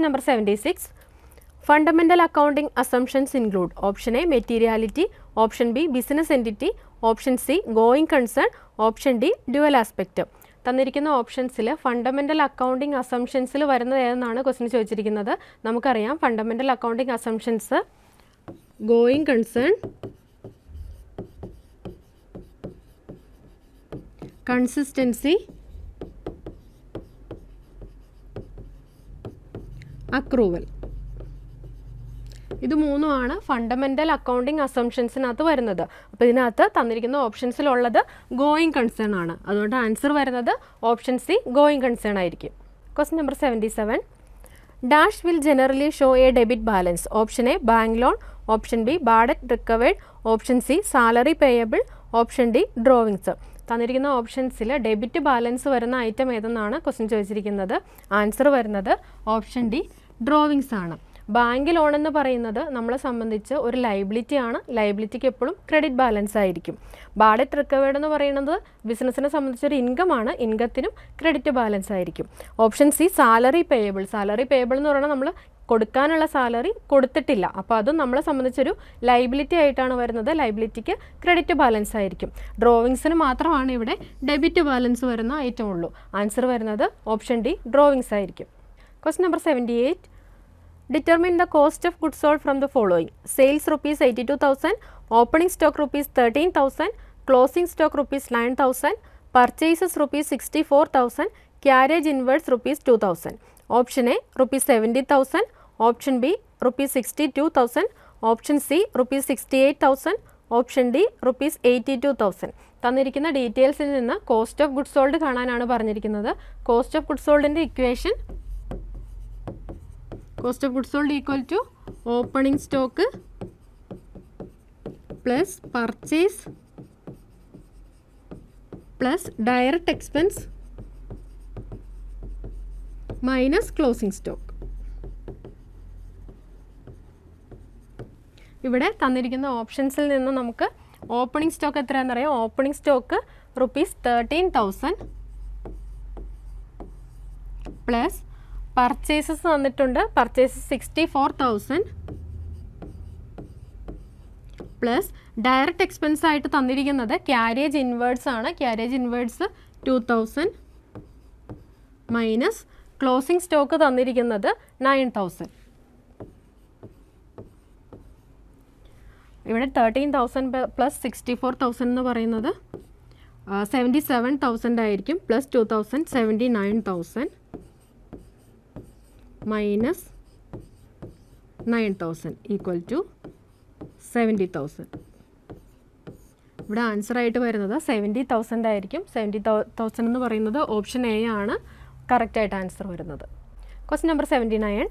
Question number 76. Fundamental accounting assumptions include option A materiality, option B business entity, option C going concern, option D dual aspect. തന്നിരിക്കുന്ന ഓപ്ഷൻസിൽ fundamental accounting അസംഷൻസിൽ വരുന്നത് ഏതെന്നാണ് ക്വസ്റ്റിന് ചോദിച്ചിരിക്കുന്നത് നമുക്കറിയാം fundamental accounting assumptions going concern consistency accrual. ഇത് മൂന്നുമാണ് fundamental accounting അസംഷൻസിനകത്ത് വരുന്നത്. അപ്പോൾ ഇതിനകത്ത് തന്നിരിക്കുന്ന ഓപ്ഷൻസിലുള്ളത് ഗോയിങ് കൺസേൺ ആണ്. അതുകൊണ്ട് ആൻസർ വരുന്നത് ഓപ്ഷൻ സി ഗോയിങ് കൺസേൺ ആയിരിക്കും. Question number seventy seven dash will generally show a debit balance option A bank loan option B bad debt recovered option C salary payable option D drawings തന്നിരിക്കുന്ന ഓപ്ഷൻസിൽ debit balance വരുന്ന item ഏതെന്നാണ് question ചോദിച്ചിരിക്കുന്നത്. Answer വരുന്നത് option D drawings ആണ്. Bank loan എന്ന് പറയുന്നത് നമ്മളെ സംബന്ധിച്ച് ഒരു ലൈബിലിറ്റി ആണ്. ലൈബിലിറ്റിക്ക് എപ്പോഴും ക്രെഡിറ്റ് ബാലൻസ് ആയിരിക്കും. ബാഡറ്റ് റിക്കവേർഡ് എന്ന് പറയുന്നത് ബിസിനസ്സിനെ സംബന്ധിച്ചൊരു ഇൻകം ആണ്. ഇൻകത്തിനും ക്രെഡിറ്റ് ബാലൻസ് ആയിരിക്കും. Option C salary payable. Salary payable എന്ന് പറയുന്നത് നമ്മൾ കൊടുക്കാനുള്ള സാലറി കൊടുത്തിട്ടില്ല. അപ്പോൾ അതും നമ്മളെ സംബന്ധിച്ചൊരു ലൈബിലിറ്റി ആയിട്ടാണ് വരുന്നത്. ലൈബിലിറ്റിക്ക് ക്രെഡിറ്റ് ബാലൻസ് ആയിരിക്കും. ഡ്രോവിങ്സിന് മാത്രമാണ് ഇവിടെ ഡെബിറ്റ് ബാലൻസ് വരുന്ന ഐറ്റം ഉള്ളൂ. ആൻസർ വരുന്നത് ഓപ്ഷൻ ഡി ഡ്രോവിങ്സ് ആയിരിക്കും. Quest number seventy eight determine the cost of goods sold from the following sales rupees eighty two thousand opening stock rupees thirteen thousand closing stock rupees nine thousand purchases rupees sixty four thousand carriage inwards rupees two thousand option A rupees seventy thousand option B rupees sixty two thousand option C rupees sixty eight thousand option D rupees eighty two thousand. തന്നിരിക്കുന്ന ഡീറ്റെയിൽസിൽ നിന്ന് cost of goods sold കാണാനാണ് പറഞ്ഞിരിക്കുന്നത്. Cost of goods സോൾഡിന്റെ equation cost of goods sold equal to opening stock plus purchase plus direct expense minus closing stock. ഇവിടെ തന്നിരിക്കുന്ന ഓപ്ഷൻസിൽ നിന്ന് നമുക്ക് opening stock എത്രയാണെന്നറിയാം opening stock rupees thirteen thousand plus purchases വന്നിട്ടുണ്ട്. Purchases sixty four thousand plus direct expense ആയിട്ട് തന്നിരിക്കുന്നത് carriage inwards ആണ്. Carriage inwards two thousand minus closing stock തന്നിരിക്കുന്നത് നയൻ തൗസൻഡ് ഇവിടെ thirteen thousand plus sixty four thousand എന്ന് പറയുന്നത് seventy seven thousand ആയിരിക്കും plus two thousand seventy nine thousand minus nine thousand equal to seventy thousand ഇവിടെ answer ആയിട്ട് വരുന്നത് seventy thousand ആയിരിക്കും. Seventy thousand എന്ന് പറയുന്നത് ഓപ്ഷൻ എ ആണ്. കറക്റ്റായിട്ട് ആൻസർ വരുന്നത്. Question number seventy nine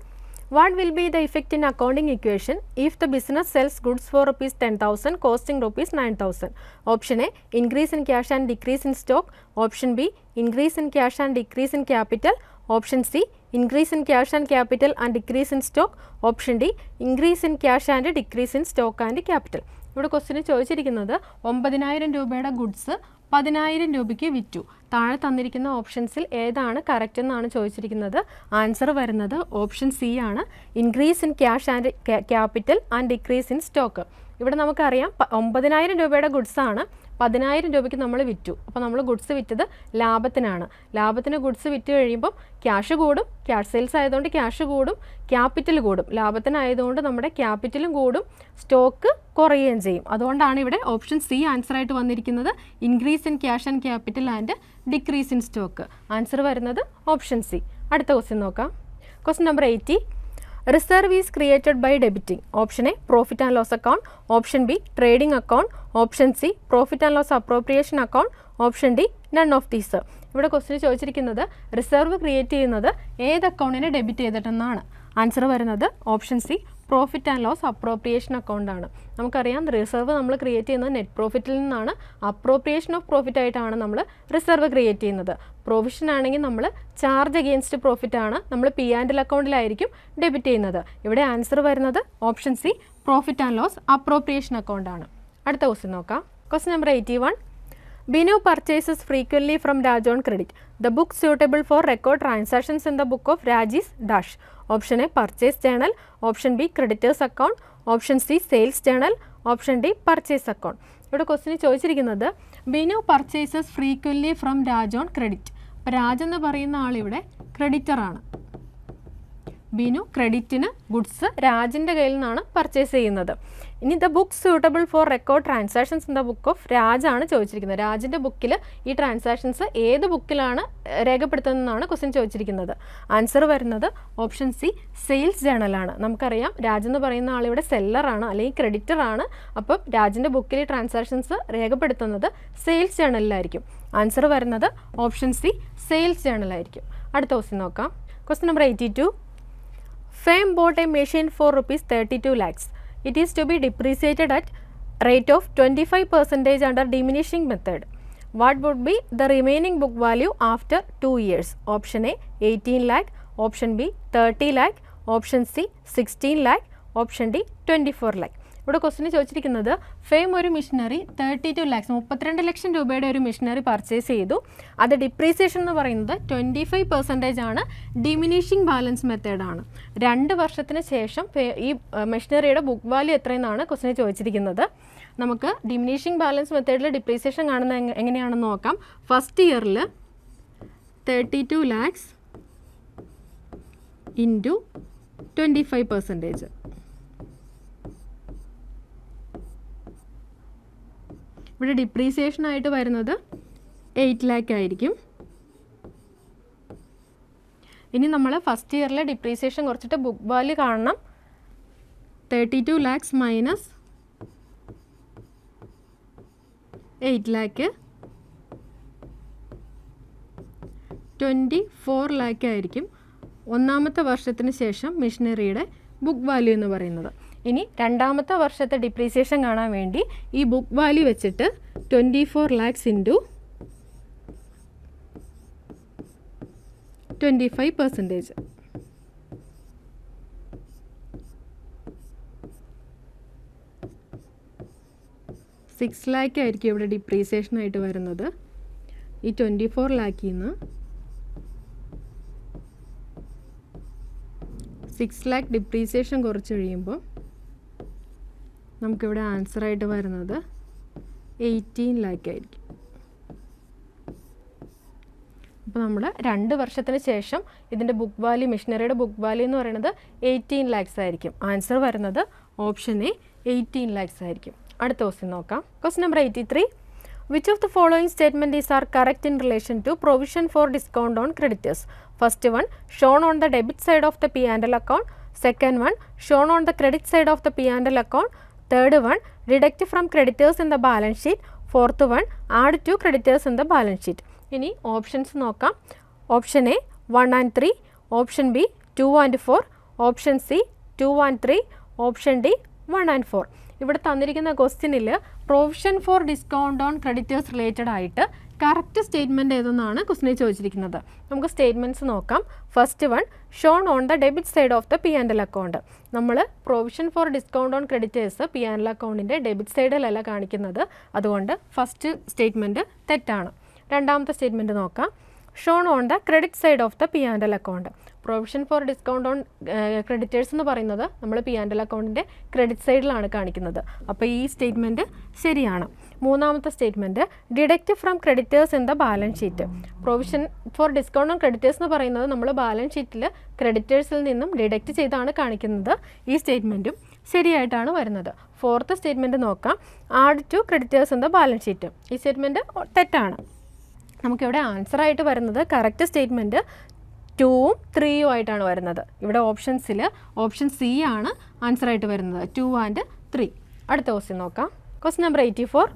B the effect in accounting equation if the business sells goods for rupees ten thousand costing rupees nine thousand option A increase in cash and decrease in stock option B increase in cash and decrease in capital option C increase in cash and capital and decrease in stock option D increase in cash and decrease in stock and capital ഇവിടെ ക്വസ്റ്റിന് ചോദിച്ചിരിക്കുന്നത് ഒമ്പതിനായിരം രൂപയുടെ goods പതിനായിരം രൂപയ്ക്ക് വിറ്റു. താഴെ തന്നിരിക്കുന്ന ഓപ്ഷൻസിൽ ഏതാണ് കറക്റ്റ് എന്നാണ് ചോദിച്ചിരിക്കുന്നത്. ആൻസർ വരുന്നത് ഓപ്ഷൻ സി ആണ്. Increase in cash and capital and decrease in stock. ഇവിടെ നമുക്കറിയാം ഒമ്പതിനായിരം രൂപയുടെ ഗുഡ്സാണ് പതിനായിരം രൂപയ്ക്ക് നമ്മൾ വിറ്റു. അപ്പോൾ നമ്മൾ ഗുഡ്സ് വിറ്റത് ലാഭത്തിനാണ്. ലാഭത്തിന് ഗുഡ്സ് വിറ്റ് കഴിയുമ്പോൾ ക്യാഷ് കൂടും. ക്യാഷ് സെയിൽസ് ആയതുകൊണ്ട് ക്യാഷ് കൂടും. ക്യാപിറ്റൽ കൂടും. ലാഭത്തിനായതുകൊണ്ട് നമ്മുടെ ക്യാപിറ്റലും കൂടും. സ്റ്റോക്ക് കുറയുകയും ചെയ്യും. അതുകൊണ്ടാണ് ഇവിടെ ഓപ്ഷൻ സി ആൻസർ ആയിട്ട് വന്നിരിക്കുന്നത് increase in cash and capital and decrease in stock answer വരുന്നത് ഓപ്ഷൻ സി അടുത്ത ക്വസ്റ്റ്യൻ നോക്കാം. Question number eighty reserve is created by debiting option A profit and loss account option B trading account option C profit and loss appropriation account option D none of these ഇവിടെ ക്വസ്റ്റിന് ചോദിച്ചിരിക്കുന്നത് reserve create ചെയ്യുന്നത് ഏത് അക്കൗണ്ടിനെ debit ചെയ്തിട്ടെന്നാണ്? Answer വരുന്നത് option C profit and loss appropriation account ആണ്. നമുക്കറിയാം reserve നമ്മൾ ക്രിയേറ്റ് ചെയ്യുന്നത് നെറ്റ് പ്രോഫിറ്റിൽ നിന്നാണ്. അപ്രോപ്രിയേഷൻ ഓഫ് പ്രോഫിറ്റ് ആയിട്ടാണ് നമ്മൾ റിസർവ് ക്രിയേറ്റ് ചെയ്യുന്നത്. പ്രൊവിഷൻ ആണെങ്കിൽ നമ്മൾ ചാർജ് അഗെയിൻസ്റ്റ് പ്രോഫിറ്റ് ആണ്. നമ്മൾ പി ആൻഡ് എൽ അക്കൗണ്ടിലായിരിക്കും ഡെബിറ്റ് ചെയ്യുന്നത്. ഇവിടെ ആൻസർ വരുന്നത് option C profit and loss appropriation account ആണ്. അടുത്ത ക്വസ്റ്റ്യൻ നോക്കാം. Question number eighty one Binu purchases frequently from Raj on credit the book suitable for record transactions in the book of Raj is dash option A purchase journal option B creditors account option C sales journal option D purchase account ഇവിടെ ക്വസ്റ്റിന് ചോദിച്ചിരിക്കുന്നത് Binu purchases frequently from Raj on credit അപ്പോൾ രാജ് എന്ന് പറയുന്ന ആളിവിടെ ക്രെഡിറ്ററാണ് Binu ക്രെഡിറ്റിന് goods രാജിന്റെ കയ്യിൽ നിന്നാണ് purchase ചെയ്യുന്നത്. ഇനി the book suitable for record transactions in the book of രാജാണ് ചോദിച്ചിരിക്കുന്നത്. രാജിന്റെ ബുക്കിൽ ഈ ട്രാൻസാക്ഷൻസ് ഏത് ബുക്കിലാണ് രേഖപ്പെടുത്തുന്നതെന്നാണ് ക്വസ്റ്റ്യൻ ചോദിച്ചിരിക്കുന്നത്. ആൻസർ വരുന്നത് ഓപ്ഷൻ സി സെയിൽസ് ജേണലാണ് നമുക്കറിയാം രാജ് എന്ന് പറയുന്ന ആളിവിടെ സെല്ലറാണ് അല്ലെങ്കിൽ ക്രെഡിറ്റർ ആണ്. അപ്പം രാജിന്റെ ബുക്കിൽ ഈ ട്രാൻസാക്ഷൻസ് രേഖപ്പെടുത്തുന്നത് സെയിൽസ് ജേണലിലായിരിക്കും ആൻസർ വരുന്നത് ഓപ്ഷൻ സി സെയിൽസ് ജേണലായിരിക്കും അടുത്ത ക്വസ്റ്റ്യൻ നോക്കാം. Question number eighty two Fame bought a machine for rupees 32 lakhs. It is to be depreciated at rate of 25 percentage under diminishing method. What would be the remaining book value after 2 years? Option A 18 lakh, option B 30 lakh, option C 16 lakh, option D 24 lakh. ഇവിടെ ക്വസ്റ്റിന് ചോദിച്ചിരിക്കുന്നത് firm ഒരു machinery thirty two lakhs മുപ്പത്തിരണ്ട് ലക്ഷം രൂപയുടെ ഒരു missionary purchase ചെയ്തു. അത് depreciation എന്ന് പറയുന്നത് ട്വന്റി ഫൈവ് പെർസെന്റേജ് ആണ് ഡിമിനിഷിങ് ബാലൻസ് മെത്തേഡാണ് രണ്ട് വർഷത്തിന് ശേഷം ഈ മെഷീനറിയുടെ ബുക്ക് വാല്യൂ എത്രയെന്നാണ് ക്വസ്റ്റിന് ചോദിച്ചിരിക്കുന്നത്. നമുക്ക് ഡിമിനിഷിങ് ബാലൻസ് മെത്തേഡിൽ ഡിപ്രീസിയേഷൻ കാണുന്നത് എങ്ങ- എങ്ങനെയാണെന്ന് നോക്കാം. ഫസ്റ്റ് ഇയറിൽ thirty two lakhs into twenty five percentage ഇവിടെ ഡിപ്രീസിയേഷൻ ആയിട്ട് വരുന്നത് എയ്റ്റ് ലാക്ക് ആയിരിക്കും. ഇനി നമ്മൾ ഫസ്റ്റ് ഇയറിലെ ഡിപ്രീസിയേഷൻ കുറച്ചിട്ട് ബുക്ക് വാല്യൂ കാണണം. Thirty two lakhs minus eight lakh twenty four lakh ആയിരിക്കും. ഒന്നാമത്തെ വർഷത്തിന് ശേഷം മിഷനറിയുടെ ബുക്ക് വാല്യൂ എന്ന് പറയുന്നത്. ഇനി രണ്ടാമത്തെ വർഷത്തെ ഡിപ്രീസിയേഷൻ കാണാൻ വേണ്ടി ഈ ബുക്ക് വാല്യൂ വെച്ചിട്ട് twenty four lakhs into twenty five percentage six lakh ആയിരിക്കും ഇവിടെ ഡിപ്രീസിയേഷൻ ആയിട്ട് വരുന്നത്. ഈ ട്വന്റി ഫോർ ലാക്കിൽ നിന്ന് സിക്സ് ലാക്ക് ഡിപ്രീസിയേഷൻ കുറച്ച് കഴിയുമ്പോൾ നമുക്കിവിടെ ആൻസറായിട്ട് വരുന്നത് എയ്റ്റീൻ ലാക്ക് ആയിരിക്കും. അപ്പോൾ നമ്മൾ രണ്ട് വർഷത്തിന് ശേഷം ഇതിന്റെ ബുക്ക് വാല്യൂ മിഷനറിയുടെ ബുക്ക് വാല്യൂ എന്ന് പറയുന്നത് എയ്റ്റീൻ ലാക്സ് ആയിരിക്കും. ആൻസർ വരുന്നത് ഓപ്ഷൻ എ എയ്റ്റീൻ ലാക്സ് ആയിരിക്കും. അടുത്ത ക്വസ്റ്റ്യൻ നോക്കാം. Question number eighty three which of the following statement is are correct in relation to provision for discount on creditors first one shown on the debit side of the P and L account second one shown on the credit side of the P and L account third one deduct from creditors in the balance sheet fourth one add to creditors in the balance sheet ഇനി options നോക്കാം. Option A one and three option B two and four option C two and three option D one and four ഇവിടെ തന്നിരിക്കുന്ന ക്വസ്റ്റ്യനിൽ provision for discount on creditors related ആയിട്ട് correct statement ഏതെന്നാണ് ക്വസ്റ്റിനെ ചോദിച്ചിരിക്കുന്നത്. നമുക്ക് സ്റ്റേറ്റ്മെന്റ്സ് നോക്കാം. First one shown on the debit side of the P and L account നമ്മൾ provision for discount on creditors P and L അക്കൗണ്ടിന്റെ ഡെബിറ്റ് സൈഡിലല്ല കാണിക്കുന്നത്. അതുകൊണ്ട് ഫസ്റ്റ് സ്റ്റേറ്റ്മെന്റ് തെറ്റാണ്. രണ്ടാമത്തെ സ്റ്റേറ്റ്മെന്റ് നോക്കാം. Shown on the credit side of the P and L account provision for discount on creditors എന്ന് പറയുന്നത് നമ്മൾ പി ആൻഡ് എൽ അക്കൗണ്ടിന്റെ ക്രെഡിറ്റ് സൈഡിലാണ് കാണിക്കുന്നത്. അപ്പോൾ ഈ സ്റ്റേറ്റ്മെന്റ് ശരിയാണ്. മൂന്നാമത്തെ statement deduct from creditors in the balance sheet provision for discount on creditors എന്ന് പറയുന്നത് നമ്മൾ ബാലൻസ് ഷീറ്റിൽ ക്രെഡിറ്റേഴ്സിൽ നിന്നും ഡിഡക്റ്റ് ചെയ്താണ് കാണിക്കുന്നത് ഈ സ്റ്റേറ്റ്മെന്റും ശരിയായിട്ടാണ് വരുന്നത്. ഫോർത്ത് സ്റ്റേറ്റ്മെന്റ് നോക്കാം. Add to creditors in the balance sheet ഈ സ്റ്റേറ്റ്മെന്റ് തെറ്റാണ്. നമുക്കിവിടെ ആൻസർ ആയിട്ട് വരുന്നത് കറക്റ്റ് സ്റ്റേറ്റ്മെന്റ് ടൂവും ത്രീയും ആയിട്ടാണ് വരുന്നത്. ഇവിടെ ഓപ്ഷൻസിൽ ഓപ്ഷൻ സി ആണ് ആൻസർ ആയിട്ട് വരുന്നത്. ടു ആൻഡ് ത്രീ അടുത്ത ക്വസ്റ്റ്യൻ നോക്കാം. Question number eighty four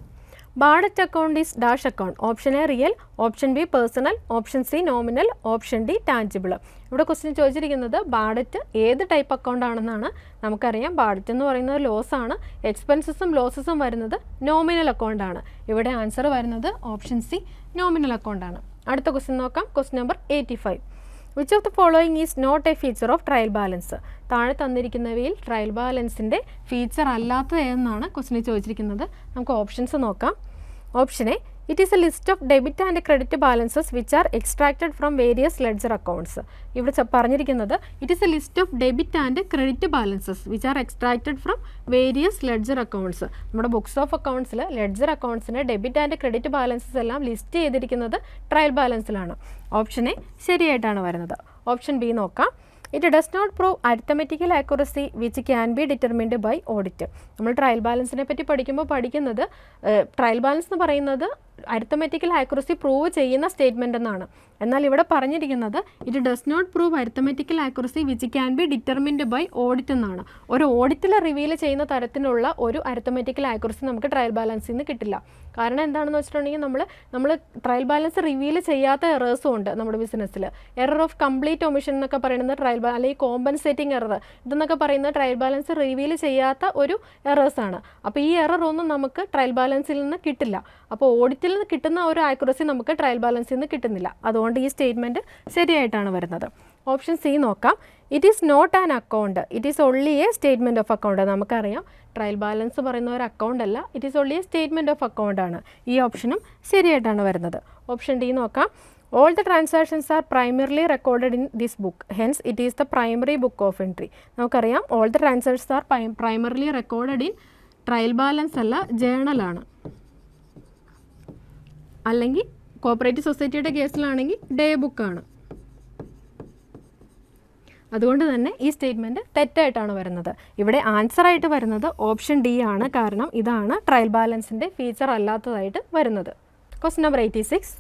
bad debt account is dash account option A real option B personal option C nominal option D tangible ഇവിടെ ക്വസ്റ്റ്യൻ ചോദിച്ചിരിക്കുന്നത് ബാഡറ്റ് ഏത് type account ആണെന്നാണ്. നമുക്കറിയാം. Bad debt എന്ന് പറയുന്നത് loss ആണ്. എക്സ്പെൻസസും ലോസസും വരുന്നത് നോമിനൽ അക്കൗണ്ട് ആണ്. ഇവിടെ ആൻസർ വരുന്നത് ഓപ്ഷൻ സി നോമിനൽ അക്കൗണ്ട് ആണ്. അടുത്ത ക്വസ്റ്റ്യൻ നോക്കാം. Question number eighty five which of the following is not a feature of trial balance താഴെ തന്നിരിക്കുന്നവയിൽ ട്രയൽ ബാലൻസിന്റെ ഫീച്ചർ അല്ലാത്തത് ഏതെന്നാണ് ക്വസ്റ്റിനെ ചോദിച്ചിരിക്കുന്നത്. നമുക്ക് ഓപ്ഷൻസ് നോക്കാം. Option A it is a list of debit and credit balances which are extracted from various ledger accounts ഇവിടെ പറഞ്ഞിരിക്കുന്നത് it is a list of debit and credit balances which are extracted from various ledger accounts നമ്മുടെ books of അക്കൗണ്ട്സിൽ ledger അക്കൗണ്ട്സിന് debit and credit balances എല്ലാം list ചെയ്തിരിക്കുന്നത് trial ബാലൻസിലാണ് option A ശരിയായിട്ടാണ് വരുന്നത്. ഓപ്ഷൻ ബി നോക്കാം. It does not prove arithmetical accuracy which can be determined by audit നമ്മൾ ട്രയൽ ബാലൻസിനെ പറ്റി പഠിക്കുമ്പോൾ പഠിക്കുന്നത് ട്രയൽ ബാലൻസ് എന്ന് പറയുന്നത് അരിത്തമെറ്റിക്കൽ ആക്യുറസി പ്രൂവ് ചെയ്യുന്ന സ്റ്റേറ്റ്മെന്റ് എന്നാണ്. എന്നാൽ ഇവിടെ പറഞ്ഞിരിക്കുന്നത് it does not prove arithmetical accuracy which can be determined by audit എന്നാണ്. ഒരു ഓഡിറ്റിൽ റിവീൽ ചെയ്യുന്ന തരത്തിലുള്ള ഒരു അരിത്തമെറ്റിക്കൽ ആക്യുറസി നമുക്ക് ട്രയൽ ബാലൻസിൽ നിന്ന് കിട്ടില്ല. കാരണം എന്താണെന്ന് വെച്ചിട്ടുണ്ടെങ്കിൽ നമ്മൾ നമ്മൾ ട്രയൽ ബാലൻസ് റിവീൽ ചെയ്യാത്ത എറേഴ്സും ഉണ്ട് നമ്മുടെ ബിസിനസ്സിൽ എറർ ഓഫ് കംപ്ലീറ്റ് ഒമിഷൻ എന്നൊക്കെ പറയുന്നത് ട്രയൽ ബാലൻസ് അല്ലെങ്കിൽ കോമ്പൻസേറ്റിംഗ് എറർ ഇതെന്നൊക്കെ പറയുന്നത് ട്രയൽ ബാലൻസ് റിവീൽ ചെയ്യാത്ത ഒരു എറേഴ്സാണ് അപ്പോൾ ഈ എറർ ഒന്നും നമുക്ക് ട്രയൽ ബാലൻസിൽ നിന്ന് കിട്ടില്ല. അപ്പോൾ ഓഡിറ്റിൽ നിന്ന് കിട്ടുന്ന ഒരു ആക്യുറസി നമുക്ക് ട്രയൽ ബാലൻസിൽ നിന്ന് കിട്ടുന്നില്ല. അതുകൊണ്ട് ഈ സ്റ്റേറ്റ്മെന്റ് ശരിയായിട്ടാണ് വരുന്നത്. ഓപ്ഷൻ സി നോക്കാം. It is not an account it is only a statement of account നമുക്കറിയാം. ട്രയൽ ബാലൻസ് പറയുന്ന ഒരു അക്കൗണ്ട് അല്ല. It is only a statement of account ആണ്. ഈ ഓപ്ഷനും ശരിയായിട്ടാണ് വരുന്നത്. ഓപ്ഷൻ ഡി നോക്കാം. All the transactions are primarily recorded in this book hence it is the primary book of entry നമുക്കറിയാം. All the transactions are primarily recorded in trial balance അല്ല ജേണലാണ് അല്ലെങ്കിൽ cooperative സൊസൈറ്റിയുടെ കേസിലാണെങ്കിൽ ഡേ ബുക്കാണ്. അതുകൊണ്ട് തന്നെ ഈ സ്റ്റേറ്റ്മെന്റ് തെറ്റായിട്ടാണ് വരുന്നത്. ഇവിടെ ആൻസർ ആയിട്ട് വരുന്നത് ഓപ്ഷൻ ഡി ആണ്. കാരണം ഇതാണ് ട്രയൽ ബാലൻസിന്റെ ഫീച്ചർ അല്ലാത്തതായിട്ട് വരുന്നത്. Question number eighty six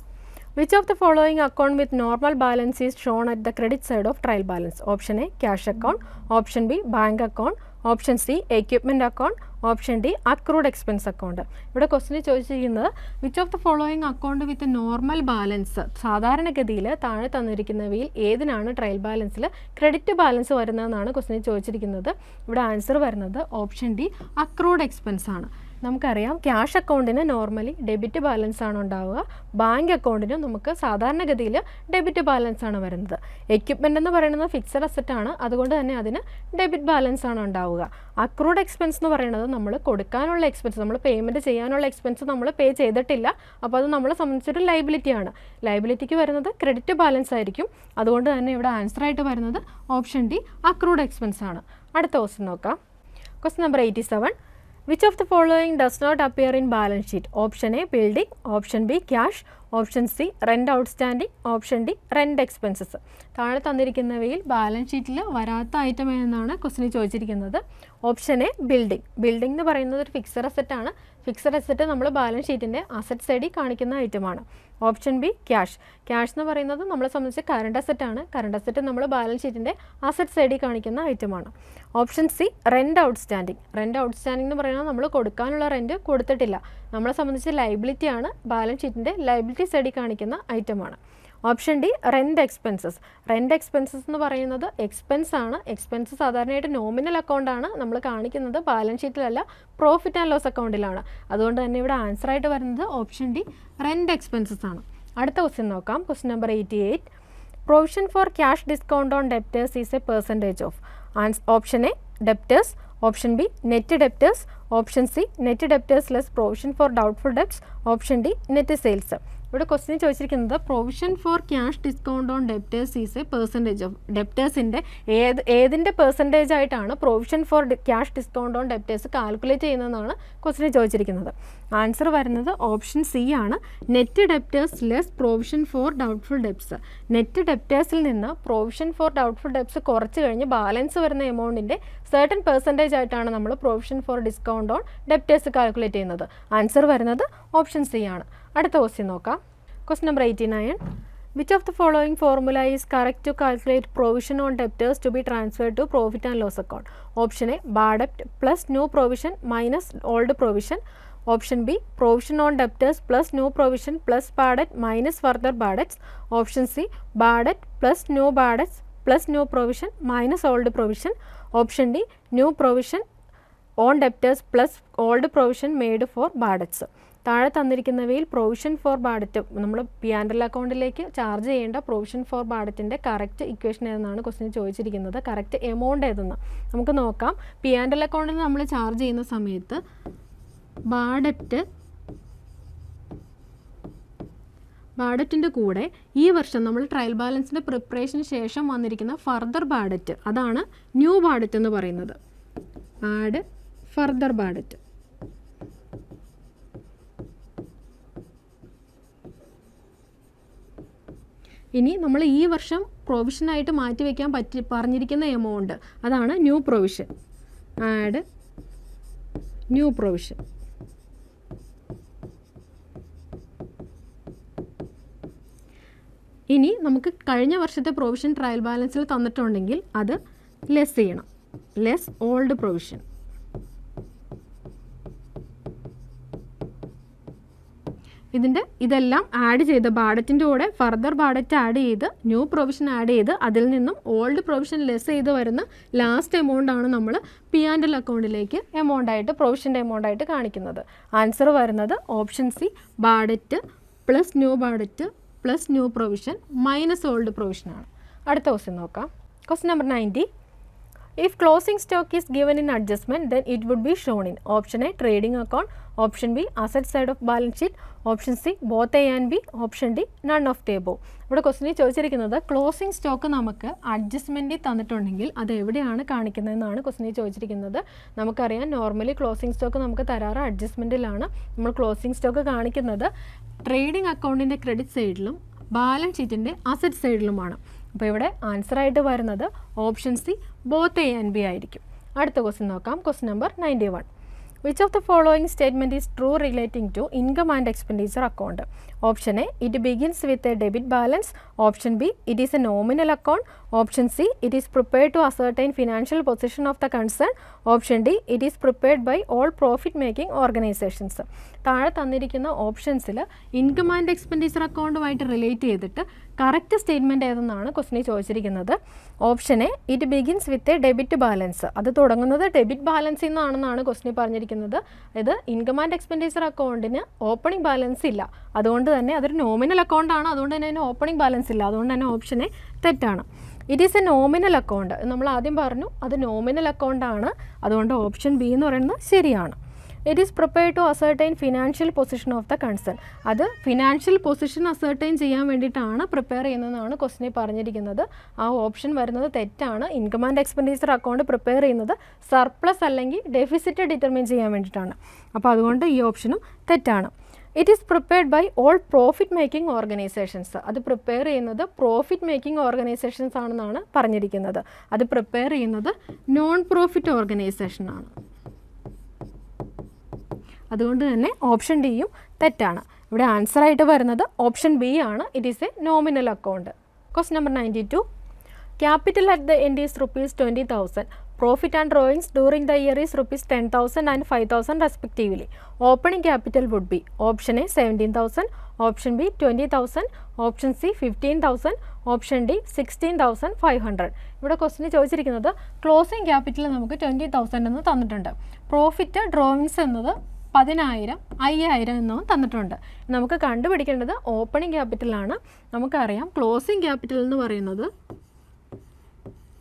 which of the following account with normal balance is shown at the credit side of trial balance option A cash account option B bank account option C equipment account option D accrued expense account ഇവിടെ ക്വസ്റ്റിന് ചോദിച്ചിരിക്കുന്നത് which of the following account with normal balance സാധാരണഗതിയിൽ താഴെ തന്നിരിക്കുന്നവയിൽ ഏതിനാണ് trial ബാലൻസിൽ credit balance വരുന്നതെന്നാണ് ക്വസ്റ്റിന് ചോദിച്ചിരിക്കുന്നത്. ഇവിടെ ആൻസർ വരുന്നത് ഓപ്ഷൻ ഡി അക്രൂഡ് എക്സ്പെൻസ് ആണ്. നമുക്കറിയാം ക്യാഷ് അക്കൗണ്ടിന് നോർമലി ഡെബിറ്റ് ബാലൻസ് ആണ് ഉണ്ടാവുക. ബാങ്ക് അക്കൗണ്ടിനും നമുക്ക് സാധാരണഗതിയിൽ ഡെബിറ്റ് ബാലൻസ് ആണ് വരുന്നത്. എക്യുപ്മെന്റ് എന്ന് പറയുന്നത് ഫിക്സഡ് അസറ്റ് ആണ്. അതുകൊണ്ട് തന്നെ അതിന് ഡെബിറ്റ് ബാലൻസ് ആണ് ഉണ്ടാവുക. അക്രൂഡ് എക്സ്പെൻസ് എന്ന് പറയുന്നത് നമ്മൾ കൊടുക്കാനുള്ള എക്സ്പെൻസ് നമ്മൾ പേയ്മെന്റ് ചെയ്യാനുള്ള എക്സ്പെൻസ് നമ്മൾ പേ ചെയ്തിട്ടില്ല. അപ്പോൾ അത് നമ്മളെ സംബന്ധിച്ചൊരു ലൈബിലിറ്റി ആണ്. ലൈബിലിറ്റിക്ക് വരുന്നത് ക്രെഡിറ്റ് ബാലൻസ് ആയിരിക്കും. അതുകൊണ്ട് തന്നെ ഇവിടെ ആൻസർ ആയിട്ട് വരുന്നത് ഓപ്ഷൻ ഡി അക്രൂഡ് എക്സ്പെൻസ് ആണ്. അടുത്ത ക്വസ്റ്റ്യൻ നോക്കാം. Question number eighty seven which of the following does not appear in balance sheet option A building option B cash option C rent outstanding option D rent expenses താഴെ തന്നിരിക്കുന്നവയിൽ balance ഷീറ്റിൽ വരാത്ത item എന്നാണ് ക്വസ്റ്റിന് ചോദിച്ചിരിക്കുന്നത്. Option A building building എന്ന് പറയുന്നത് ഒരു ഫിക്സഡ് അസറ്റ് ആണ്. ഫിക്സഡ് അസറ്റ് നമ്മൾ ബാലൻസ് ഷീറ്റിന്റെ അസറ്റ് സൈഡിൽ കാണിക്കുന്ന ഐറ്റമാണ് ഓപ്ഷൻ ബി ക്യാഷ് ക്യാഷ് എന്ന് പറയുന്നത് നമ്മളെ സംബന്ധിച്ച് കറണ്ട് അസറ്റ് ആണ്. കറണ്ട് അസറ്റ് നമ്മൾ ബാലൻസ് ഷീറ്റിന്റെ അസറ്റ് സൈഡിൽ കാണിക്കുന്ന ഐറ്റമാണ് option C rent outstanding rent outstanding എന്ന് പറയുന്നത് നമ്മൾ കൊടുക്കാനുള്ള റെന്റ് കൊടുത്തിട്ടില്ല. നമ്മളെ സംബന്ധിച്ച് ലൈബിലിറ്റിയാണ് ബാലൻസ് ഷീറ്റിന്റെ ലൈബിലിറ്റി സൈഡിൽ കാണിക്കുന്ന ഐറ്റമാണ് option D rent expenses rent expenses എന്ന് പറയുന്നത് എക്സ്പെൻസ് ആണ്. എക്സ്പെൻസ് സാധാരണയായിട്ട് നോമിനൽ അക്കൗണ്ടാണ് നമ്മൾ കാണിക്കുന്നത്. ബാലൻസ് ഷീറ്റിലല്ല പ്രോഫിറ്റ് ആൻഡ് ലോസ് അക്കൗണ്ടിലാണ് അതുകൊണ്ട് തന്നെ ഇവിടെ ആൻസർ ആയിട്ട് വരുന്നത് ഓപ്ഷൻ ഡി റെന്റ് എക്സ്പെൻസസ് ആണ്. അടുത്ത ക്വസ്റ്റ്യൻ നോക്കാം. Question number eighty eight provision for cash discount on debtors is a percentage of Ans option A debtors option B net debtors option C net debtors less provision for doubtful debts option D net sales ഇവിടെ question ചോദിച്ചിരിക്കുന്നത് provision for cash discount on debtors is a percentage of ഡെപ്റ്റേഴ്സിന്റെ ഏത് ഏതിന്റെ percentage ആയിട്ടാണ് provision for cash discount on debtors calculate ചെയ്യുന്നതെന്നാണ് question ചോദിച്ചിരിക്കുന്നത്. Answer വരുന്നത് option C ആണ്. Net debtors less provision for doubtful debts net ഡെപ്റ്റേഴ്സിൽ നിന്ന് provision for doubtful debts കുറച്ച് കഴിഞ്ഞ് balance വരുന്ന എമൗണ്ടിന്റെ സർട്ടൻ പെർസെന്റേജ് ആയിട്ടാണ് നമ്മൾ provision for discount on debtors calculate ചെയ്യുന്നത്. ആൻസർ വരുന്നത് ഓപ്ഷൻ സി ആണ്. അടുത്ത ക്വസ്റ്റ്യൻ നോക്കാം. Question number eighty nine which of the following formula is correct to calculate provision on debtors to be transferred to profit and loss account option A bad debt plus new provision minus old provision option B provision on debtors plus new provision plus bad debt minus further bad debts option C bad debt plus new bad debts plus new provision minus old provision option D new provision on debtors plus old provision made for bad debts താഴെ തന്നിരിക്കുന്നവയിൽ provision for bad debt നമ്മൾ P and L അക്കൗണ്ടിലേക്ക് charge ചെയ്യേണ്ട provision for ബാഡറ്റിന്റെ correct equation ഏതെന്നാണ് ക്വസ്റ്റിന് ചോദിച്ചിരിക്കുന്നത്. Correct amount ഏതെന്ന്. നമുക്ക് നോക്കാം. പി ആൻഡ് എൽ അക്കൗണ്ടിൽ നമ്മൾ ചാർജ് ചെയ്യുന്ന സമയത്ത് ബാഡറ്റ് ബാഡറ്റിന്റെ കൂടെ ഈ വർഷം നമ്മൾ ട്രയൽ ബാലൻസിന്റെ പ്രിപ്പറേഷന് ശേഷം വന്നിരിക്കുന്ന ഫർദർ ബാഡറ്റ്. അതാണ് ന്യൂ ബാഡറ്റ് എന്ന് പറയുന്നത്. Add further bad debt. ഇനി നമ്മൾ ഈ വർഷം പ്രൊവിഷനായിട്ട് മാറ്റി വയ്ക്കാൻ പറ്റി പറഞ്ഞിരിക്കുന്ന എമൗണ്ട് അതാണ് new provision add new provision ഇനി നമുക്ക് കഴിഞ്ഞ വർഷത്തെ പ്രൊവിഷൻ ട്രയൽ ബാലൻസിൽ തന്നിട്ടുണ്ടെങ്കിൽ അത് ലെസ് ചെയ്യണം. ലെസ് ഓൾഡ് പ്രൊവിഷൻ ഇതിന്റെ ഇതെല്ലാം ആഡ് ചെയ്ത് ബാഡറ്റിന്റെ കൂടെ ഫർദർ ബാഡറ്റ് ആഡ് ചെയ്ത് ന്യൂ പ്രൊവിഷൻ ആഡ് ചെയ്ത് അതിൽ നിന്നും ഓൾഡ് പ്രൊവിഷൻ ലെസ് ചെയ്ത് വരുന്ന ലാസ്റ്റ് എമൗണ്ട് ആണ് നമ്മൾ പി ആൻഡ് എൽ അക്കൗണ്ടിലേക്ക് എമൗണ്ട് ആയിട്ട് പ്രൊവിഷന്റെ എമൗണ്ട് ആയിട്ട് കാണിക്കുന്നത്. ആൻസർ വരുന്നത് option C bad debt plus new bad debt plus new provision minus old പ്രൊവിഷനാണ് അടുത്ത ക്വസ്റ്റ്യൻ നോക്കാം. Question number ninety If closing stock is given in adjustment, then it would be shown in option A trading account, option B asset side of balance sheet, option C both A and B, option D none of the above. ഇവിടെ ക്വസ്റ്റിനിൽ ചോദിച്ചിരിക്കുന്നത് closing stock നമുക്ക് അഡ്ജസ്റ്റ്മെന്റിൽ തന്നിട്ടുണ്ടെങ്കിൽ അത് എവിടെയാണ് കാണിക്കുന്നതെന്നാണ് ക്വസ്റ്റിനിൽ ചോദിച്ചിരിക്കുന്നത്. നമുക്കറിയാം നോർമലി ക്ലോസിംഗ് സ്റ്റോക്ക് നമുക്ക് തരാറ് അഡ്ജസ്റ്റ്മെന്റിലാണ് നമ്മൾ ക്ലോസിംഗ് സ്റ്റോക്ക് കാണിക്കുന്നത്. ട്രേഡിംഗ് അക്കൗണ്ടിന്റെ ക്രെഡിറ്റ് സൈഡിലും ബാലൻസ് ഷീറ്റിന്റെ അസറ്റ് സൈഡിലുമാണ് അപ്പോൾ ഇവിടെ ആൻസർ ആയിട്ട് വരുന്നത് option C both A and B ആയിരിക്കും. അടുത്ത ക്വസ്റ്റ്യൻ നോക്കാം. Question number ninety one which of the following statement is true relating to income and expenditure account option A it begins with a debit balance option B it is a nominal account option C it is prepared to ascertain financial position of the concern option D it is prepared by all profit making organizations താഴെ തന്നിരിക്കുന്ന ഓപ്ഷൻസിൽ income and expenditure അക്കൗണ്ടുമായിട്ട് relate ചെയ്തിട്ട് correct statement ഏതെന്നാണ് ക്വസ്റ്റിനെ ചോദിച്ചിരിക്കുന്നത്. Option A it begins with a debit balance അത് തുടങ്ങുന്നത് ഡെബിറ്റ് ബാലൻസിൽ നിന്നാണെന്നാണ് ക്വസ്റ്റിനെ പറഞ്ഞിരിക്കുന്നത്. ഇത് ഇൻകം ആൻഡ് എക്സ്പെൻഡിച്ചർ അക്കൗണ്ടിന് ഓപ്പണിംഗ് ബാലൻസ് ഇല്ല. അതുകൊണ്ട് തന്നെ അതൊരു നോമിനൽ അക്കൗണ്ടാണ് അതുകൊണ്ട് തന്നെ അതിന് ഓപ്പണിംഗ് ബാലൻസ് ഇല്ല. അതുകൊണ്ട് തന്നെ ഓപ്ഷൻ എ തെറ്റാണ്. It is a nominal account നമ്മൾ ആദ്യം പറഞ്ഞു അത് നോമിനൽ അക്കൗണ്ടാണ് അതുകൊണ്ട് ഓപ്ഷൻ ബി എന്ന് പറയുന്നത് ശരിയാണ്. It is prepare to ascertain financial position of the concern അത് ഫിനാൻഷ്യൽ പൊസിഷൻ അസർട്ടൈൻ ചെയ്യാൻ വേണ്ടിയിട്ടാണ് പ്രിപ്പയർ ചെയ്യുന്നതെന്നാണ് ക്വസ്റ്റിനെ പറഞ്ഞിരിക്കുന്നത്. ആ ഓപ്ഷൻ വരുന്നത് തെറ്റാണ്. Income and expenditure account prepare ചെയ്യുന്നത് സർപ്ലസ് അല്ലെങ്കിൽ ഡെഫിസിറ്റ് ഡിറ്റർമിൻ ചെയ്യാൻ വേണ്ടിയിട്ടാണ്. അപ്പോൾ അതുകൊണ്ട് ഈ ഓപ്ഷനും തെറ്റാണ്. It is prepared by all profit making organizations അത് പ്രിപ്പയർ ചെയ്യുന്നത് പ്രോഫിറ്റ് മേക്കിംഗ് ഓർഗനൈസേഷൻസ് ആണെന്നാണ് പറഞ്ഞിരിക്കുന്നത്. അത് പ്രിപ്പയർ ചെയ്യുന്നത് നോൺ പ്രോഫിറ്റ് ഓർഗനൈസേഷനാണ് അതുകൊണ്ട് തന്നെ ഓപ്ഷൻ ഡിയും തെറ്റാണ്. ഇവിടെ ആൻസർ ആയിട്ട് വരുന്നത് ഓപ്ഷൻ ബി ആണ്. It is a nominal account question number ninety two capital at the end is rupees twenty thousand profit and drawings during the year is rupees ten thousand and five thousand respectively opening capital would be option A seventeen thousand option C fifteen thousand option D sixteen thousand five hundred ഇവിടെ ക്വസ്റ്റിന് ചോദിച്ചിരിക്കുന്നത് closing capital നമുക്ക് twenty thousand എന്ന് തന്നിട്ടുണ്ട്. Profit drawings എന്നത് പതിനായിരം അയ്യായിരം എന്നും തന്നിട്ടുണ്ട്. നമുക്ക് കണ്ടുപിടിക്കേണ്ടത് ഓപ്പണിംഗ് ക്യാപിറ്റലാണ് നമുക്കറിയാം ക്ലോസിംഗ് ക്യാപിറ്റൽ എന്ന് പറയുന്നത്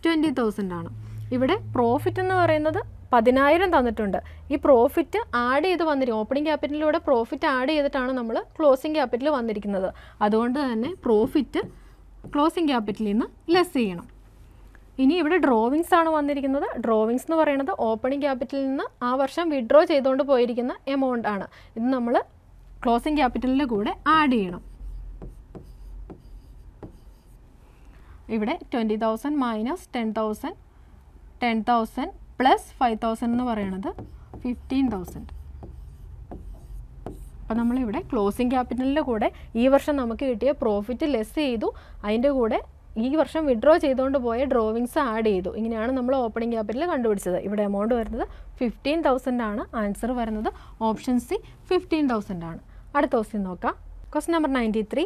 ട്വന്റി തൗസൻഡ് ആണ്. ഇവിടെ പ്രോഫിറ്റ് എന്ന് പറയുന്നത് പതിനായിരം തന്നിട്ടുണ്ട്. ഈ പ്രോഫിറ്റ് ആഡ് ചെയ്ത് വന്നിരിക്കും. ഓപ്പണിംഗ് ക്യാപിറ്റലിലൂടെ പ്രോഫിറ്റ് ആഡ് ചെയ്തിട്ടാണ് നമ്മൾ ക്ലോസിംഗ് ക്യാപിറ്റൽ വന്നിരിക്കുന്നത്. അതുകൊണ്ട് തന്നെ പ്രോഫിറ്റ് ക്ലോസിംഗ് ക്യാപിറ്റലിൽ നിന്ന് ലെസ് ചെയ്യണം. ഇനി ഇവിടെ ഡ്രോവിങ്സ് ആണ് വന്നിരിക്കുന്നത്. ഡ്രോവിങ്സ് എന്ന് പറയുന്നത് ഓപ്പണിംഗ് ക്യാപിറ്റലിൽ നിന്ന് ആ വർഷം വിഡ്രോ ചെയ്തുകൊണ്ട് പോയിരിക്കുന്ന എമൗണ്ട് ആണ്. ഇത് നമ്മൾ ക്ലോസിംഗ് ക്യാപിറ്റലിന്റെ കൂടെ ആഡ് ചെയ്യണം. ഇവിടെ twenty thousand minus ten thousand ten thousand plus five thousand എന്ന് പറയുന്നത് ഫിഫ്റ്റീൻ തൗസൻഡ് അപ്പോൾ നമ്മളിവിടെ ക്ലോസിംഗ് ക്യാപിറ്റലിന്റെ കൂടെ ഈ വർഷം നമുക്ക് കിട്ടിയ പ്രോഫിറ്റ് ലെസ് ചെയ്തു. അതിന്റെ കൂടെ ഈ വർഷം വിഡ്രോ ചെയ്തുകൊണ്ട് പോയ ഡ്രോവിങ്സ് ആഡ് ചെയ്തു. ഇങ്ങനെയാണ് നമ്മൾ ഓപ്പണിംഗ് ക്യാപിറ്റൽ കണ്ടുപിടിച്ചത്. ഇവിടെ എമൗണ്ട് വരുന്നത് ഫിഫ്റ്റീൻ തൗസൻഡ് ആണ്. ആൻസർ വരുന്നത് ഓപ്ഷൻ സി ഫിഫ്റ്റീൻ തൗസൻഡ് ആണ്. അടുത്ത ക്വസ്റ്റ്യൻ നോക്കാം. Question number ninety three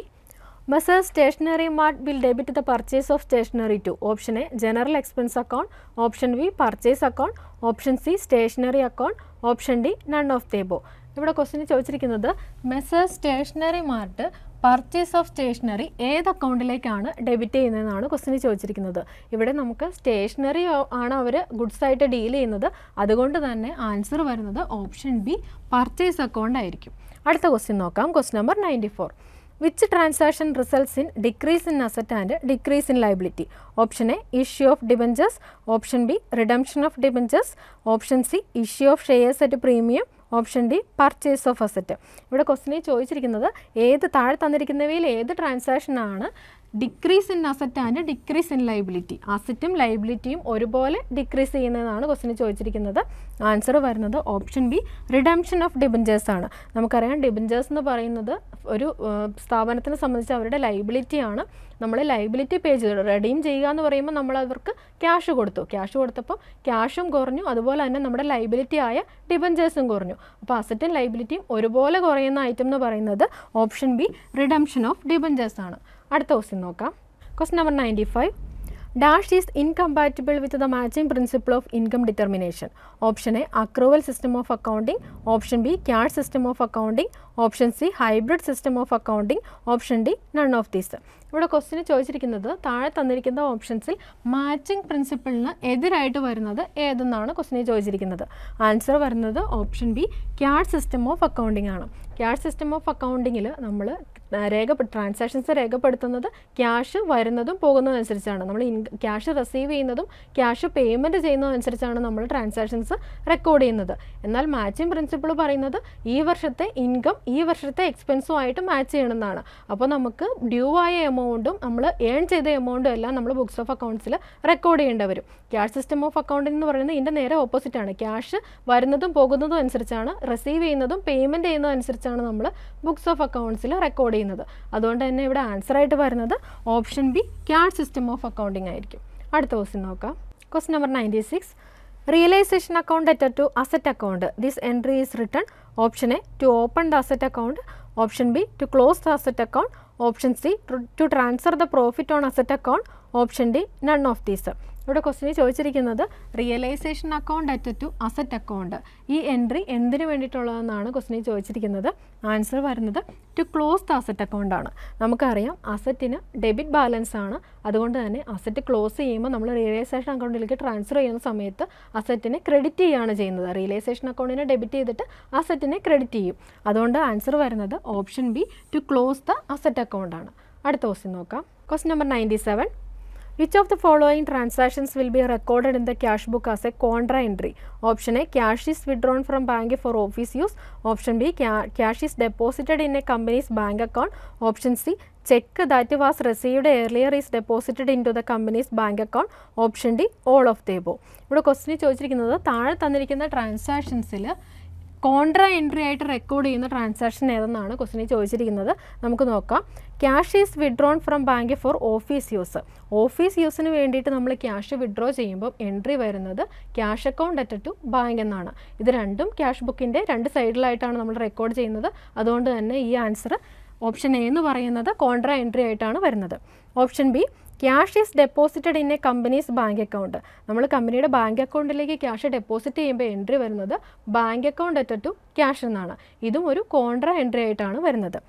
Messrs Stationery Mart will debit the purchase of stationery to option A general expense account option B purchase account option C stationery account option D none of the above ഇവിടെ ക്വസ്റ്റിന് ചോദിച്ചിരിക്കുന്നത് Messrs Stationery Mart purchase of stationery ഏത് അക്കൗണ്ടിലേക്കാണ് debit ചെയ്യുന്നതെന്നാണ് ക്വസ്റ്റിന് ചോദിച്ചിരിക്കുന്നത്. ഇവിടെ നമുക്ക് stationery ആണ് അവർ goods ആയിട്ട് ഡീൽ ചെയ്യുന്നത്. അതുകൊണ്ട് തന്നെ ആൻസർ വരുന്നത് ഓപ്ഷൻ ബി പർച്ചേസ് അക്കൗണ്ട് ആയിരിക്കും. അടുത്ത ക്വസ്റ്റ്യൻ നോക്കാം. Question number ninety which transaction results in decrease in asset and decrease in liability option A issue of debentures option B redemption of debentures option C issue of shares at premium option D purchase of asset ഇവിടെ ക്വസ്റ്റിനെ ചോദിച്ചിരിക്കുന്നത് ഏത് താഴെ തന്നിരിക്കുന്നവയിൽ ഏത് ട്രാൻസാക്ഷനാണ് decrease in asset and decrease in liability അസറ്റും ലൈബിലിറ്റിയും ഒരുപോലെ decrease ചെയ്യുന്നതാണ് ക്വസ്റ്റിന് ചോദിച്ചിരിക്കുന്നത്. ആൻസർ വരുന്നത് option B redemption of debentures ആണ്. നമുക്കറിയാം ഡിബഞ്ചേഴ്സ് എന്ന് പറയുന്നത് ഒരു സ്ഥാപനത്തിനെ സംബന്ധിച്ച് അവരുടെ ലൈബിലിറ്റിയാണ് നമ്മൾ ലൈബിലിറ്റി പേജ് റെഡീം ചെയ്യുക എന്ന് പറയുമ്പോൾ നമ്മൾ അവർക്ക് ക്യാഷ് കൊടുത്തു. ക്യാഷ് കൊടുത്തപ്പോൾ ക്യാഷും കുറഞ്ഞു. അതുപോലെ തന്നെ നമ്മുടെ ലൈബിലിറ്റി ആയ ഡിബഞ്ചേഴ്സും കുറഞ്ഞു. അപ്പോൾ അസറ്റും ലൈബിലിറ്റിയും ഒരുപോലെ കുറയുന്ന ഐറ്റം എന്ന് പറയുന്നത് option B redemption of debentures ആണ്. അടുത്ത ക്വസ്റ്റ്യൻ നോക്കാം. Question number ninety five dash is incompatible with the matching principle of income determination option A accrual system of accounting option B cash system of accounting option C hybrid system of accounting option D none of these ഇവിടെ ക്വസ്റ്റിന് ചോദിച്ചിരിക്കുന്നത് താഴെ തന്നിരിക്കുന്ന ഓപ്ഷൻസിൽ matching പ്രിൻസിപ്പിളിന് എതിരായിട്ട് വരുന്നത് ഏതെന്നാണ് ക്വസ്റ്റിനെ ചോദിച്ചിരിക്കുന്നത്. Answer വരുന്നത് option B cash system of accounting ആണ്. ക്യാഷ് സിസ്റ്റം ഓഫ് അക്കൗണ്ടിങ്ങിൽ നമ്മൾ രേഖപ്പെടു ട്രാൻസാക്ഷൻസ് രേഖപ്പെടുത്തുന്നത് ക്യാഷ് വരുന്നതും പോകുന്നതും അനുസരിച്ചാണ് നമ്മൾ ക്യാഷ് റിസീവ് ചെയ്യുന്നതും ക്യാഷ് പേയ്മെന്റ് ചെയ്യുന്നതും അനുസരിച്ചാണ് നമ്മൾ ട്രാൻസാക്ഷൻസ് റെക്കോർഡ് ചെയ്യുന്നത്. എന്നാൽ മാച്ചിങ് പ്രിൻസിപ്പിൾ പറയുന്നത് ഈ വർഷത്തെ ഇൻകം ഈ വർഷത്തെ എക്സ്പെൻസും ആയിട്ട് മാച്ച് ചെയ്യണമെന്നാണ്. അപ്പോൾ നമുക്ക് ഡ്യൂ ആയ എമൗണ്ടും നമ്മൾ ഏൺ ചെയ്ത എമൗണ്ടും എല്ലാം നമ്മൾ ബുക്സ് ഓഫ് അക്കൗണ്ട്സിൽ റെക്കോർഡ് ചെയ്യേണ്ടി വരും. ക്യാഷ് സിസ്റ്റം ഓഫ് അക്കൗണ്ടിംഗ് എന്ന് പറയുന്നത് ഇതിന്റെ നേരെ ഓപ്പോസിറ്റാണ് ക്യാഷ് വരുന്നതും പോകുന്നതും അനുസരിച്ചാണ് റിസീവ് ചെയ്യുന്നതും പേയ്മെന്റ് ചെയ്യുന്നതും അനുസരിച്ചാണ് നമ്മൾ ബുക്സ് ഓഫ് അക്കൗണ്ട്സിൽ റെക്കോർഡ് ചെയ്യുന്നത്. അതുകൊണ്ട് തന്നെ ഇവിടെ ആൻസർ ആയിട്ട് വരുന്നത് option B cash system of accounting ആയിരിക്കും. അടുത്ത ക്വസ്റ്റ്യൻ നോക്കാം. Question number ninety six realisation account at to asset account this entry is written option A to open the asset account option B to close the asset account option C to transfer the profit on asset account option D none of these ഇവിടെ ക്വസ്റ്റിന് ചോദിച്ചിരിക്കുന്നത് realisation account at to asset account ഈ entry എന്തിനു വേണ്ടിയിട്ടുള്ളതെന്നാണ് question ചോദിച്ചിരിക്കുന്നത്. Answer വരുന്നത് to close the asset account ആണ്. നമുക്കറിയാം അസറ്റിന് debit balance ആണ്. അതുകൊണ്ട് തന്നെ അസറ്റ് ക്ലോസ് ചെയ്യുമ്പോൾ നമ്മൾ റിയലൈസേഷൻ അക്കൗണ്ടിലേക്ക് ട്രാൻസ്ഫർ ചെയ്യുന്ന സമയത്ത് അസറ്റിനെ ക്രെഡിറ്റ് ചെയ്യുകയാണ് ചെയ്യുന്നത്. റിയലൈസേഷൻ അക്കൗണ്ടിനെ ഡെബിറ്റ് ചെയ്തിട്ട് അസറ്റിനെ ക്രെഡിറ്റ് ചെയ്യും. അതുകൊണ്ട് ആൻസർ വരുന്നത് option B to close the asset account ആണ്. അടുത്ത ക്വസ്റ്റ്യൻ നോക്കാം. Question number ninety seven Of the following transactions will be recorded in the cash book as a contra entry? Option A cash is withdrawn from bank for office use. Option B ca- cash is deposited in a company's bank account. Option C check that was received earlier is deposited into the company's bank account. Option D all of the above. ഇവിടെ ക്വസ്റ്റിന് ചോദിച്ചിരിക്കുന്നത് താഴെ തന്നിരിക്കുന്ന ട്രാൻസാക്ഷൻസിൽ contra entry ആയിട്ട് record ചെയ്യുന്ന transaction ഏതെന്നാണ് ക്വസ്റ്റിനെ ചോദിച്ചിരിക്കുന്നത്. നമുക്ക് നോക്കാം. Cash is withdrawn from bank for office use office യൂസിന് വേണ്ടിയിട്ട് നമ്മൾ ക്യാഷ് വിഡ്രോ ചെയ്യുമ്പോൾ എൻട്രി വരുന്നത് cash account at to bank എന്നാണ്. ഇത് രണ്ടും ക്യാഷ് ബുക്കിന്റെ രണ്ട് സൈഡിലായിട്ടാണ് നമ്മൾ റെക്കോർഡ് ചെയ്യുന്നത്. അതുകൊണ്ട് തന്നെ ഈ ആൻസർ ഓപ്ഷൻ എ എന്ന് പറയുന്നത് കോൺട്ര എൻട്രി ആയിട്ടാണ് വരുന്നത്. Option B cash is deposited in a company's bank account നമ്മൾ കമ്പനിയുടെ ബാങ്ക് അക്കൗണ്ടിലേക്ക് ക്യാഷ് ഡെപ്പോസിറ്റ് ചെയ്യുമ്പോൾ എൻട്രി വരുന്നത് bank account at to cash എന്നാണ്. ഇതും ഒരു കോൺട്ര എൻട്രി ആയിട്ടാണ് വരുന്നത്.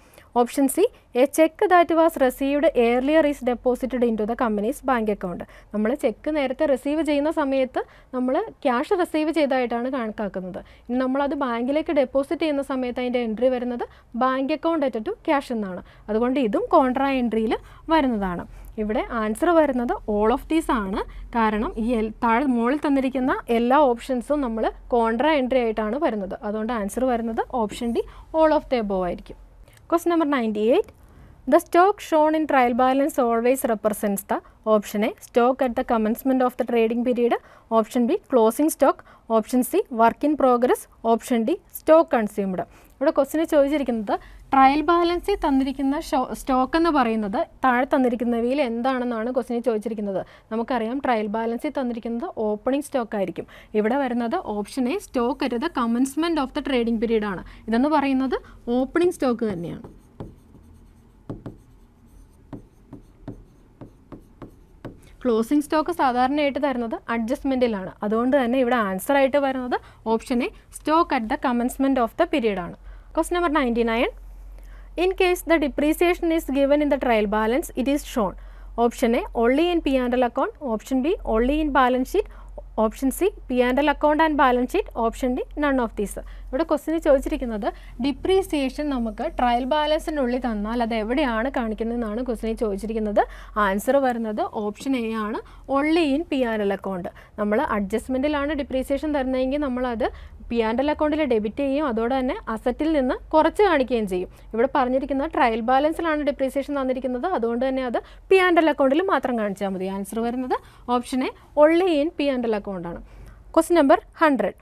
Option C a cheque that was received earlier is deposited into the company's bank account നമ്മൾ ചെക്ക് നേരത്തെ റിസീവ് ചെയ്യുന്ന സമയത്ത് നമ്മൾ ക്യാഷ് റിസീവ് ചെയ്തതായിട്ടാണ് കണക്കാക്കുന്നത്. ഇനി നമ്മളത് ബാങ്കിലേക്ക് ഡെപ്പോസിറ്റ് ചെയ്യുന്ന സമയത്ത് അതിന്റെ എൻട്രി വരുന്നത് bank account at to cash എന്നാണ്. അതുകൊണ്ട് ഇതും കോൺട്രാ എൻട്രിയിൽ വരുന്നതാണ്. ഇവിടെ ആൻസർ വരുന്നത് ഓൾ ഓഫ് ദീസ് ആണ്. കാരണം ഈ താഴെ മുകളിൽ തന്നിരിക്കുന്ന എല്ലാ ഓപ്ഷൻസും നമ്മൾ കോൺട്രാ എൻട്രി ആയിട്ടാണ് വരുന്നത്. അതുകൊണ്ട് ആൻസർ വരുന്നത് option D all of the above ആയിരിക്കും. Question number ninety eight the stock shown in trial balance always represents the option A stock at the commencement of the trading period option B closing stock option C work in progress option D stock consumed ഇവിടെ ക്വസ്റ്റിന് ചോദിച്ചിരിക്കുന്നത് trial ബാലൻസിൽ തന്നിരിക്കുന്ന stock എന്ന് പറയുന്നത് താഴെ തന്നിരിക്കുന്നവയിൽ എന്താണെന്നാണ് ക്വസ്റ്റിന് ചോദിച്ചിരിക്കുന്നത്. നമുക്കറിയാം ട്രയൽ ബാലൻസിൽ തന്നിരിക്കുന്നത് ഓപ്പണിംഗ് സ്റ്റോക്ക് ആയിരിക്കും ഇവിടെ വരുന്നത് option A stock the commencement of the trading period ആണ് ഇതെന്ന് പറയുന്നത് ഓപ്പണിംഗ് സ്റ്റോക്ക് തന്നെയാണ്. ക്ലോസിംഗ് സ്റ്റോക്ക് സാധാരണയായിട്ട് തരുന്നത് അഡ്ജസ്റ്റ്മെന്റിലാണ്. അതുകൊണ്ട് തന്നെ ഇവിടെ ആൻസർ ആയിട്ട് വരുന്നത് option A stock at the commencement of the period ആണ് question number ninety nine. In case the depreciation is given in the trial balance it is shown option A only in P and L account option B only in balance sheet option C P and L account and balance sheet option D none of these ഇവിടെ ക്വസ്റ്റിന് ചോദിച്ചിരിക്കുന്നത് depreciation നമുക്ക് trial ബാലൻസിനുള്ളിൽ തന്നാൽ അത് എവിടെയാണ് കാണിക്കുന്നതെന്നാണ് ക്വസ്റ്റിന് ചോദിച്ചിരിക്കുന്നത്. Answer വരുന്നത് option A ആണ്. Only in P and L account നമ്മൾ അഡ്ജസ്റ്റ്മെന്റിലാണ് ഡിപ്രീസിയേഷൻ തരുന്നതെങ്കിൽ നമ്മളത് പി ആൻഡ് എൽ അക്കൗണ്ടിൽ ഡെബിറ്റ് ചെയ്യും അതോടെ തന്നെ അസറ്റിൽ നിന്ന് കുറച്ച് കാണിക്കുകയും ചെയ്യും. ഇവിടെ പറഞ്ഞിരിക്കുന്ന ട്രയൽ ബാലൻസിലാണ് ഡെപ്രീസിയേഷൻ തന്നിരിക്കുന്നത്. അതുകൊണ്ട് തന്നെ അത് പി ആൻഡ് എൽ അക്കൗണ്ടിൽ മാത്രം കാണിച്ചാൽ മതി. ആൻസർ വരുന്നത് option A only in P and L അക്കൗണ്ടാണ് question number hundred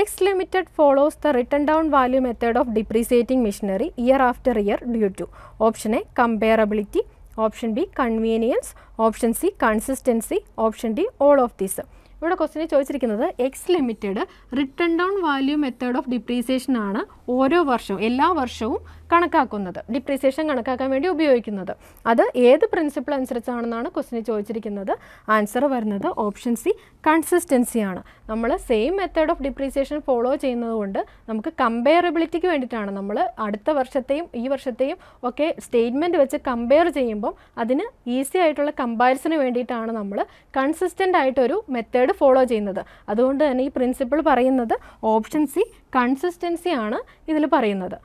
X Limited follows the written down value method of depreciating machinery year after year due to option A comparability option B convenience option C consistency option D all of these ഇവിടെ ക്വസ്റ്റിനെ ചോദിച്ചിരിക്കുന്നത് X Limited written down value method of depreciation ആണ് ഓരോ വർഷവും എല്ലാ വർഷവും കണക്കാക്കുന്നത് depreciation കണക്കാക്കാൻ വേണ്ടി ഉപയോഗിക്കുന്നത്. അത് ഏത് പ്രിൻസിപ്പിൾ അനുസരിച്ചാണെന്നാണ് ക്വസ്റ്റിന് ചോദിച്ചിരിക്കുന്നത്. ആൻസർ വരുന്നത് ഓപ്ഷൻ സി കൺസിസ്റ്റൻസി ആണ്. നമ്മൾ same method of depreciation follow ചെയ്യുന്നത് കൊണ്ട് നമുക്ക് കമ്പയറബിലിറ്റിക്ക് വേണ്ടിയിട്ടാണ് നമ്മൾ അടുത്ത വർഷത്തെയും ഈ വർഷത്തെയും ഒക്കെ സ്റ്റേറ്റ്മെന്റ് വെച്ച് കമ്പയർ ചെയ്യുമ്പം അതിന് ഈസി ആയിട്ടുള്ള കമ്പാരിസന് വേണ്ടിയിട്ടാണ് നമ്മൾ കൺസിസ്റ്റന്റ് ആയിട്ടൊരു മെത്തേഡ് ഫോളോ ചെയ്യുന്നത്. അതുകൊണ്ട് തന്നെ ഈ പ്രിൻസിപ്പിൾ പറയുന്നത് ഓപ്ഷൻ സി കൺസിസ്റ്റൻസി ആണ് ഇതിൽ പറയുന്നത്.